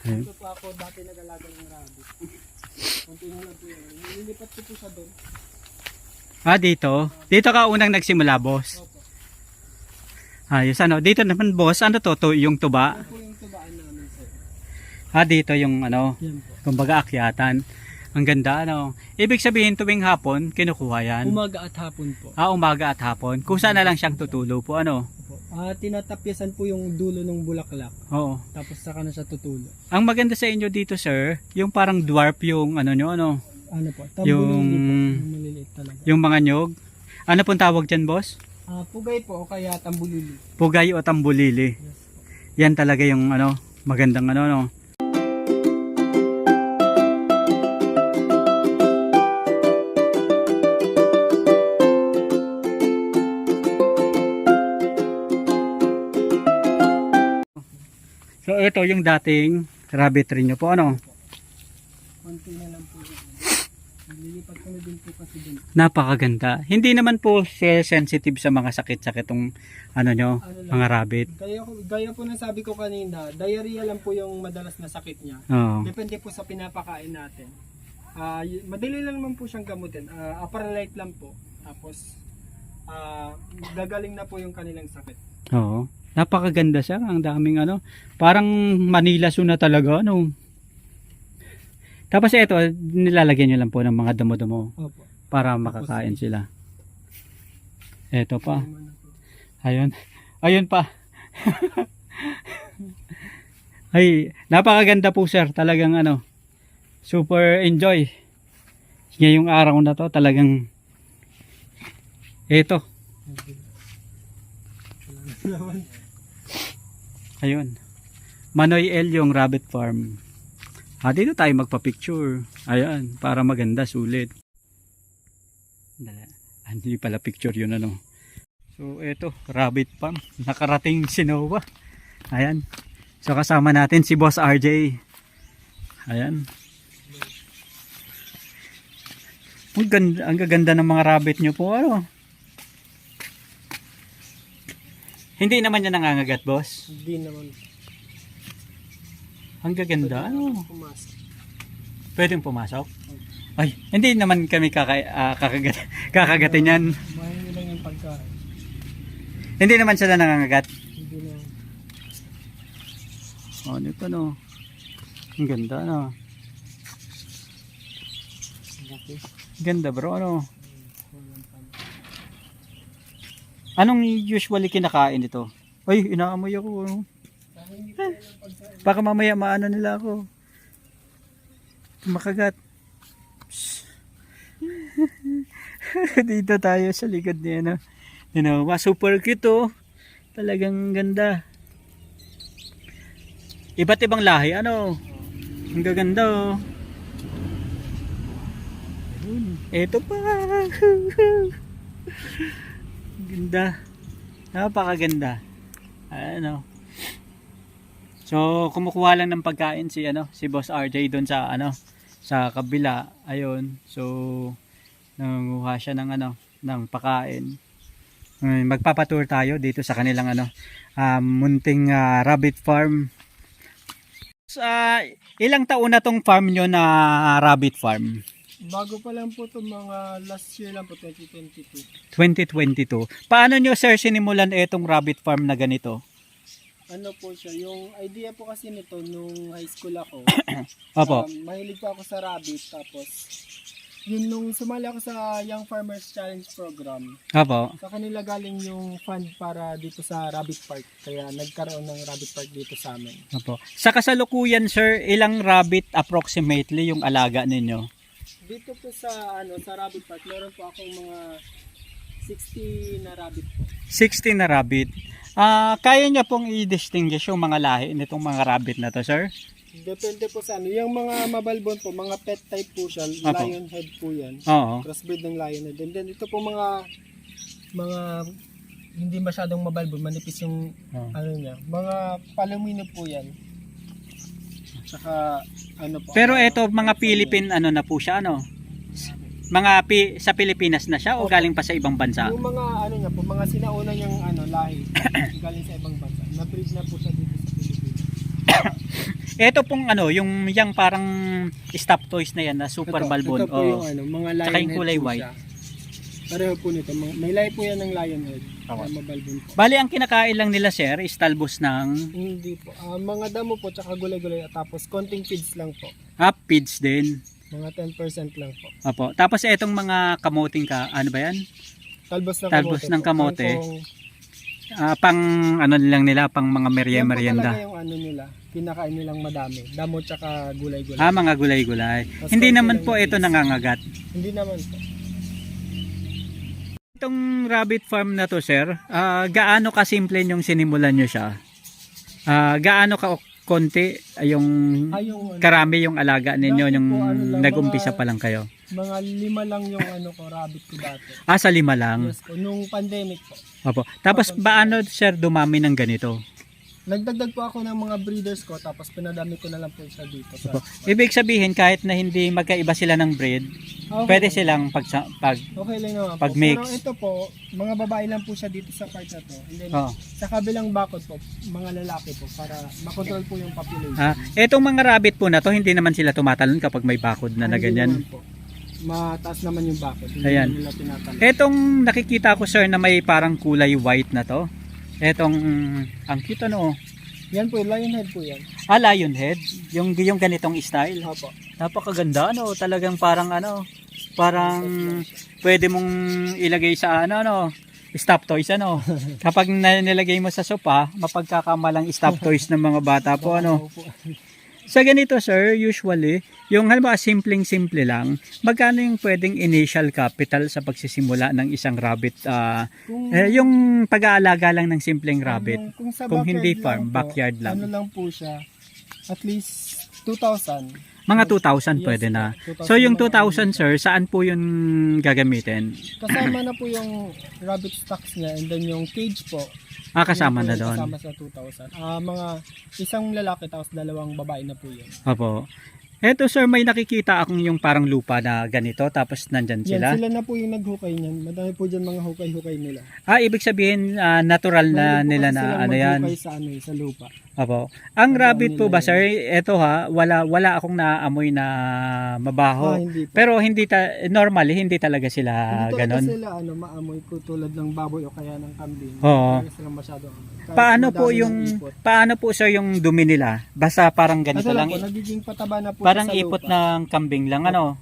Ayun. Ito po ako dati nag-alaga ng rabbit. Kunti na lang po yun. Nililipat ko po siya doon. Ah, dito. Dito ka unang nagsimula, boss. Opo. Ayos, ano. Dito naman, boss. Ano to? to yung tuba? Ito po yung tubaan namin sir. Ah, dito yung ano. Yan po. Kumbaga akyatan. Ang ganda, ano. Ibig sabihin, tuwing hapon, kinukuha yan. Umaga at hapon po. ah, umaga at hapon. Kung saan na lang siyang tutulo po, ano. Ah, tinatapyasan po yung dulo ng bulaklak. Oo. Tapos saka na siya tutulo. Ang maganda sa inyo dito, sir, yung parang dwarf yung ano nyo, ano. Ano po? Tambulong Yung-. Yung maliliit talaga. Yung mga nyog. Ano pong tawag dyan, boss? Ah, pugay po o kaya tambulili. Pugay o tambulili. Yes po. Yan talaga yung ano, magandang ano, no. So ito yung dating rabbitry nyo po ano. Konti na lang po. Nililipat ko na din po kasi din. Napakaganda. Hindi naman po siya sensitive sa mga sakit-sakit tong ano nyo, Ano lang. mga rabbit. Gaya, gaya po na sabi ko kanina, diarrhea lang po yung madalas na sakit niya. Oo. Depende po sa pinapakain natin. Y- madali lang naman po siyang gamutin. Ah, aparalite lang po. Tapos, ah, gagaling na po yung kanilang sakit. Oo. Napakaganda siya. Ang daming ano. Parang Manila Zoo na talaga. Ano. Tapos ito, nilalagyan nyo lang po ng mga damo-damo para makakain sila. Ito pa. Ayun. Ayun pa. Ay, napakaganda po sir. Talagang ano, super enjoy. Ngayong araw na to, talagang ito. Ayun. Manoy L yung rabbit farm. Ah, dito tayo magpa-picture. Ayan, para maganda, sulit. Dala. Ah, Hindi pala picture yun ano. So, eto, rabbit farm. Nakarating si Noah. Ayan. So, kasama natin si Boss RJ. Ayan. Ang ganda, ang gaganda ng mga rabbit nyo po. Ano? Hindi naman yan nangangagat, boss. Hindi naman. Ang gaganda. Ano? Pumasok. Pwedeng pumasok? Ay, hindi naman kami kaka, ah, kakagat, kakagatin yan. Mahingi lang yung pagkain. Hindi naman sila nangangagat. Hindi na. Oh, ano ito no? Ang ganda no? Ganda bro ano? Anong usually kinakain ito? Ay, inaamoy ako. Ano? Pagkain. Baka mamaya maano nila ako. Makagat. Dito tayo sa likod niya, no? You know, super cute, oh. Talagang ganda. Iba't ibang lahi, ano? Ang gaganda, oh. Eto pa. Ganda. Napakaganda. Ano? So, kumukuha lang ng pagkain si ano, si Boss RJ doon sa ano, sa kabila. Ayun. So, nanguha siya ng ano, ng pagkain. Magpapatour tayo dito sa kanilang ano, um, munting ah, rabbit farm. Sa ilang taon na tong farm nyo na rabbit farm? Bago pa lang po to mga last year lang po 2022. 2022. Paano nyo sir sinimulan itong rabbit farm na ganito? Ano po siya, yung idea po kasi nito nung high school ako. Opo. Um, mahilig po ako sa rabbit tapos yun nung sumali ako sa Young Farmers Challenge program, Opo. sa kanila galing yung fund para dito sa Rabbit Park. Kaya nagkaroon ng Rabbit Park dito sa amin. Opo. Sa kasalukuyan sir, ilang rabbit approximately yung alaga ninyo? Dito po sa ano sa Rabbit Park, meron po akong mga 60 na rabbit po. 60 na rabbit. Ah, kaya niya pong i-distinguish yung mga lahi nitong mga rabbit na to, sir? Depende po sa ano. Yung mga mabalbon po, mga pet type po siya. Apo. Lion head po yan. Oo. Crossbreed ng lion head. And then ito po mga mga hindi masyadong mabalbon, manipis yung Oo. ano niya. Mga palomino po yan. Tsaka ano po. Pero ito mga Philippine ano na po siya ano? Mga pi- sa Pilipinas na siya o Opo. galing pa sa ibang bansa? Yung mga ano niya po, mga sinauna niyang ano lahi galing sa ibang bansa. Na-breed na po siya dito sa Pilipinas. Ito pong ano, yung yung parang stop toys na yan na super ito, balbon. Ito po yung ano, mga Tsaka yung kulay white. Pareho po nito. May lahi po yan ng lion head. Oo. Kaya mabalbon po. Bali, ang kinakain lang nila sir is talbos ng Hindi po. Ah, mga damo po, tsaka gulay-gulay. Tapos konting feeds lang po. half feeds din. Mga 10% lang po. Opo. Tapos itong mga kamoting ka, ano ba yan? Talbos ng Talbos kamote ng kamote. Kangkong- Ah, pang ano lang nila, pang mga merye Yan po yung ano nila. Kinakain nilang madami. Damo tsaka gulay-gulay. Ah, mga gulay-gulay. Hindi naman po ito nangangagat. Hindi naman po. Itong rabbit farm na to, sir, ah, gaano kasimple yung sinimulan nyo siya? Ah, gaano ka konti yung Ah, yung ano, karami yung alaga ninyo yung po, ano lang, nag-umpisa mga- pa lang kayo? mga lima lang yung ano ko, rabbit ko dati. Ah, sa lima lang. Yes po. Nung pandemic po. Opo. Tapos paano, sir, dumami ng ganito? Nagdagdag po ako ng mga breeders ko tapos pinadami ko na lang po siya dito. Sa, Opo. Ibig sabihin, kahit na hindi magkaiba sila ng breed, Okay pwede lang. silang pag, pag Okay lang naman Pag po. mix. Pero ito po, mga babae lang po siya dito sa part na to. And then, oh. sa kabilang bakod po, mga lalaki po para makontrol po yung population. Ah, etong mga rabbit po na to, hindi naman sila tumatalon kapag may bakod na na Hindi ganyan. naman po. Mataas naman yung bakod. Hindi Ayan. nila. Etong nakikita ko sir na may parang kulay white na to. Etong ang cute ano. Yan po, lion head po yan. Ah, lion head. Yung yung ganitong style. Opo. Napakaganda ano, talagang parang ano, parang pwede mong ilagay sa ano ano, stop toys ano. Kapag nilagay mo sa sopa, mapagkakamalang stop toys ng mga bata po ano. Sa ganito sir, usually, yung halimbawa simpleng-simple lang, magkano yung pwedeng initial capital sa pagsisimula ng isang rabbit ah, Kung, Eh, yung pag-aalaga lang ng simpleng rabbit. Kung, kung, Kung hindi farm, lang po, backyard lang. Ano lang po siya, at least 2,000. Mga 2,000 Yes, pwede na. 2,000 So yung naman 2,000 sir, saan po yun gagamitin? Kasama na po yung rabbit stocks niya and then yung cage po. Ah, kasama na doon. Kasama sa 2,000. Ah, mga isang lalaki tapos dalawang babae na po yun. Opo. Eto sir, may nakikita akong yung parang lupa na ganito, tapos nandyan Yan, sila. sila na po yung naghukay niyan. Madami po dyan mga hukay-hukay nila. Ah, ibig sabihin ah, natural na nila na ano yan. sa, ano, eh, sa lupa. Opo. Ang Ano rabbit po nila ba yun? sir, eto ha, wala wala akong naamoy na mabaho. Ah, hindi po. Pero hindi ta normally hindi talaga sila hindi talaga ganon. sila ano, maamoy ko tulad ng baboy o kaya ng kambing. Oo. Hindi sila masyado. Kahit Paano po madami ng yung ipot. paano po sir yung dumi nila? Basta parang ganito Ito lang lang. po, nagiging pataba na po parang siya sa ipot lupa. ng kambing lang ano.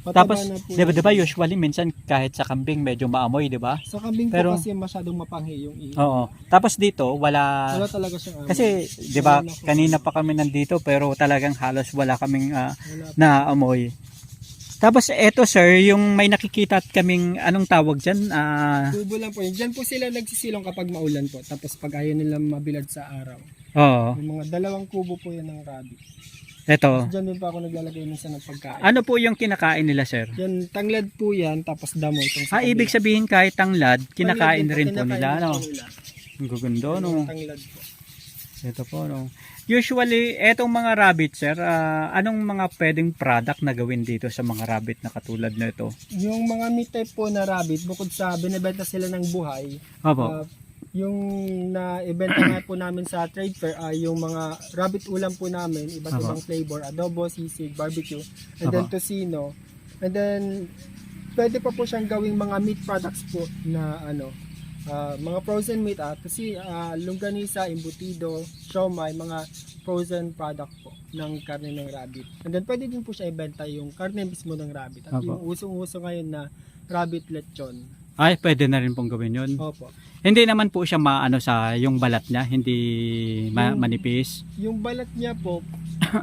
Pataba Tapos na po 'di ba. 'di ba usually minsan kahit sa kambing medyo maamoy, 'di ba? Sa kambing Pero- po kasi masyadong mapanghi yung ihi. Oo. Tapos dito wala Wala talaga siyang amoy. kasi 'di ba Wala na po. kanina pa kami nandito pero talagang halos wala kaming ah, Wala naamoy. Tapos eto sir, yung may nakikita at kaming anong tawag diyan? Ah, Tubo lang po yun. Diyan po sila nagsisilong kapag maulan po. Tapos pag ayaw nila mabilad sa araw. oo. Yung mga dalawang kubo po yan ng rabbit. Eto. Diyan din po ako naglalagay minsan ng pagkain. Ano po yung kinakain nila sir? Yan, tanglad po yan, tapos damo itong sa Ah, ibig sabihin kahit tanglad, Tanglad kinakain din rin po kinakain nila, din no? nila. Ang gugundo, no? Tanglad po. Ito po, no? Usually, etong mga rabbit, sir, ah, anong mga pwedeng product na gawin dito sa mga rabbit na katulad na ito? Yung mga meat type po na rabbit, bukod sa binibenta sila ng buhay, Opo. ah, yung na-ibenta nga po namin sa trade fair ay yung mga rabbit ulam po namin, iba't Apo. ibang flavor, adobo, sisig, barbecue, and then Apo. tocino. And then, pwede pa po siyang gawing mga meat products po na ano, ah, mga frozen meat, ah, kasi ah, longganisa, embutido, siomay, mga frozen product po ng karne ng rabbit. And then, pwede din po siya ibenta yung karne mismo ng rabbit. At Apo. yung usong-uso ngayon na rabbit lechon. Ay, pwede na rin pong gawin yun. Opo. Hindi naman po siya maano sa yung balat niya, hindi ma- Yung- manipis. Yung balat niya po,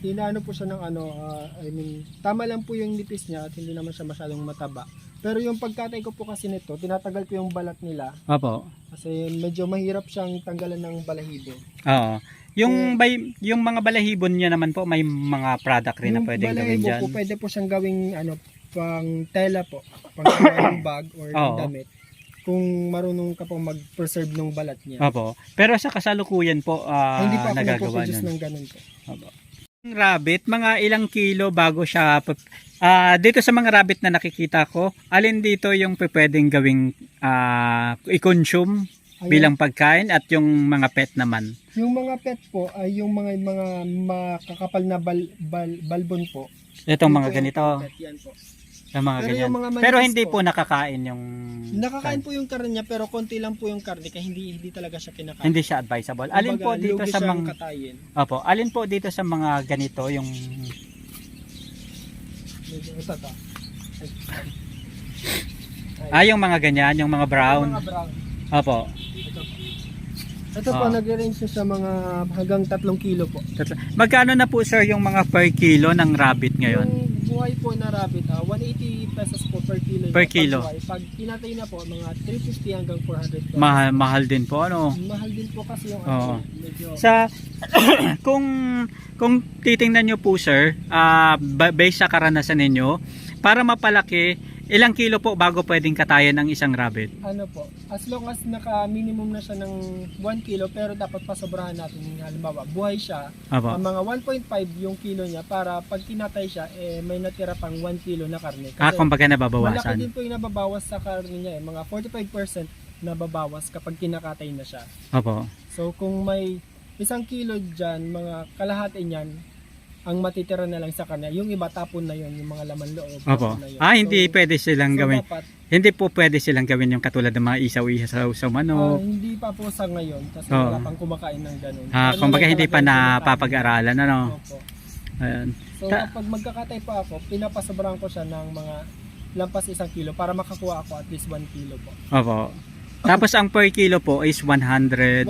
inaano po siya ng ano, ah, I mean, tama lang po yung nipis niya at hindi naman siya masyadong mataba. Pero yung pagkatay ko po kasi nito, tinatagal ko yung balat nila Opo. kasi medyo mahirap siyang tanggalan ng balahibo. Oo. Yung bay, yung mga balahibon niya naman po may mga product rin na yung pwedeng gawin balahibo diyan. po, pwede po siyang gawing ano, pang tela po, pang ng bag or Oo. damit. Kung marunong ka po mag-preserve ng balat niya. Opo. Pero sa kasalukuyan po ah, Hindi pa ako nagagawa nagpo-produce niyan. ng ganun po. Opo. Yung rabbit, mga ilang kilo bago siya pap- ah dito sa mga rabbit na nakikita ko, alin dito yung pe- pwedeng gawing ah, i-consume Ayun. bilang pagkain at yung mga pet naman. Yung mga pet po ay yung mga mga makakapal na bal, bal, balbon po. Itong mga po yung ganito, pet, yan po. Yung mga Pero ganyan. yung mga Pero hindi po, po nakakain yung Nakakain po yung karne niya pero konti lang po yung karne kaya hindi hindi talaga siya kinakain. hindi siya advisable. Alin po Kumbaga, dito lugi sa mga katayin. Opo, alin po dito sa mga ganito yung ah yung mga ganyan, yung mga brown. Mga brown. Opo. Ito po. Ito po, Ah. nag-range siya sa mga hanggang 3 kilo po. Magkano na po sir yung mga per kilo ng rabbit ngayon? Yung buhay po na rabbit, ah, 180 pesos po per kilo. Per kilo. Pag pinatay na po, mga 350 hanggang 400 pesos. Mahal mahal din po ano. Mahal din po kasi yung Oo. ano, medyo... Sa kung kung titingnan niyo po sir, ah ba- based sa karanasan ninyo, para mapalaki, ilang kilo po bago pwedeng katayan ng isang rabbit? ano po, as long as naka-minimum na siya ng 1 kilo, pero dapat pasobrahan natin. Halimbawa, buhay siya, Opo. ang mga 1.5 yung kilo niya para pag tinatay siya, eh, may natira pang 1 kilo na karne. Ah, kumbaga malaki nababawasan. din po yung nababawas sa karne niya. Eh. Mga 45% nababawas kapag kinakatay na siya. Opo. So kung may isang kilo dyan, mga kalahati niyan, ang matitira na lang sa kanya. Yung iba tapon na yun, yung mga laman loob. Opo. na yun. Ah, hindi So, pwede silang so gawin. dapat, Hindi po pwede silang gawin yung katulad ng mga isaw-isaw sa ah, manok. hindi pa po sa ngayon kasi Oo. wala pang kumakain ng ganun. Ah, Ano kumbaga hindi pa napapag-aralan ano. Opo. Ayan. So Ta- kapag magkakatay pa ako, pinapasobrahan ko siya ng mga lampas isang kilo para makakuha ako at least 1 kilo po. Opo. Tapos ang per kilo po is 180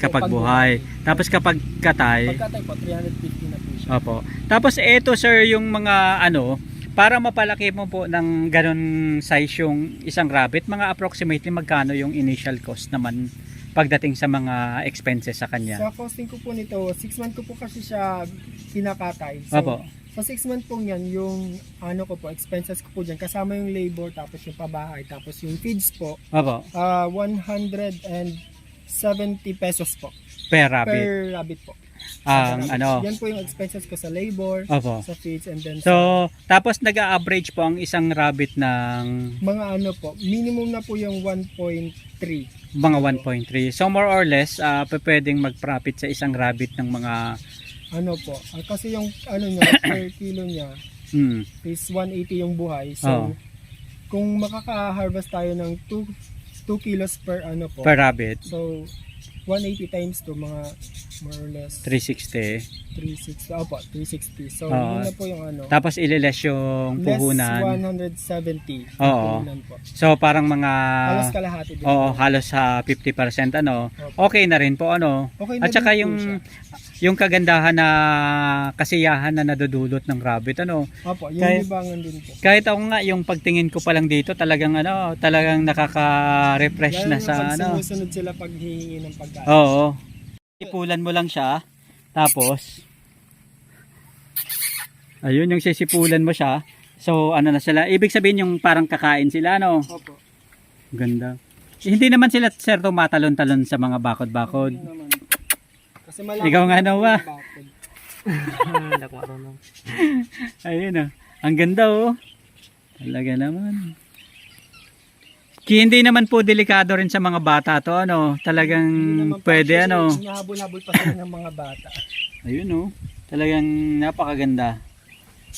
kapag buhay. Tapos kapag katay, po, 350 na po siya. Opo. Tapos ito sir yung mga ano, para mapalaki mo po ng ganun size yung isang rabbit, mga approximately magkano yung initial cost naman pagdating sa mga expenses sa kanya? Sa costing ko po nito, 6 month ko po kasi siya kinakatay. So, Opo. Sa 6 month po yan, yung ano ko po, expenses ko po dyan, kasama yung labor, tapos yung pabahay, tapos yung feeds po, Opo. ah 170 pesos po Per rabbit. per rabbit po. Ang Sa ano. Yan po yung expenses ko sa labor, Opo. sa feeds, and then sa So, tapos nag-average po ang isang rabbit ng mga ano po, minimum na po yung 1.3. mga 1.3. So more or less, ah pa- pwedeng mag-profit sa isang rabbit ng mga Ano po, ah, kasi yung ano niya, per kilo niya mm, is 180 yung buhay. So, Oo. kung makaka-harvest tayo ng 2 2 kilos per ano po. per rabbit, So, 180 times to mga more or less 360. 360. Opo, 360. So, Oo. yun na po yung ano. Tapos ililes yung Less puhunan. 170. Oo. Puhunan po. So parang mga Halos kalahati din. Oo, po. halos sa 50% ano. Okay na rin po ano. Okay na At saka din po yung siya. yung kagandahan na kasiyahan na nadudulot ng rabbit ano. Opo, yung Kaya- libangan din po. Kahit ako nga yung pagtingin ko pa lang dito talagang ano, talagang nakaka-refresh Lalo na sa pag ano. sumusunod sila pag hihingi ng pagkain. Oo. Sipulan mo lang siya. Tapos Ayun yung sisipulan mo siya. So ano na sila, ibig sabihin yung parang kakain sila no. Opo. Ganda. Eh, hindi naman sila sir tumatalon-talon sa mga bakod-bakod. Naman. Kasi malaki Ikaw nga, Noah. yung bakod. Ayun oh. Ang ganda oh. Talaga naman. Hindi naman po delikado rin sa mga bata to ano. Talagang pwede ano. Hinahabol-habol pa sila ng mga bata. Ayun oh. Talagang napakaganda.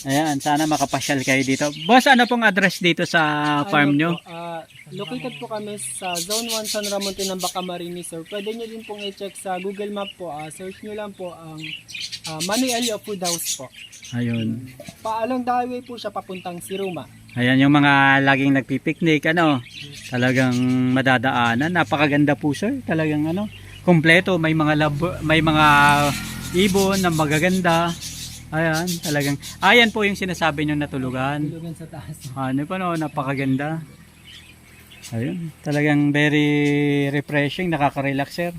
Ayan, sana makapasyal kayo dito. Boss, ano pong address dito sa farm nyo? Ano po, ah, located po kami sa Zone 1 San Ramon Tinamba Camarines sir. Pwede nyo din pong i-check sa Google Map po. ah, search nyo lang po ang uh, Manoy Elio Food House po. Ayun. Pa along the highway po siya papuntang Siruma. Ayan yung mga laging nagpipiknik, ano. Talagang madadaanan. Napakaganda po sir. Talagang ano. Kompleto. May mga lab, may mga ibon na magaganda. Ayan, talagang. Ayan po yung sinasabi nyo natulugan. Tulugan sa taas. Ano pa no, napakaganda. Ayun, talagang very refreshing, nakaka-relax sir.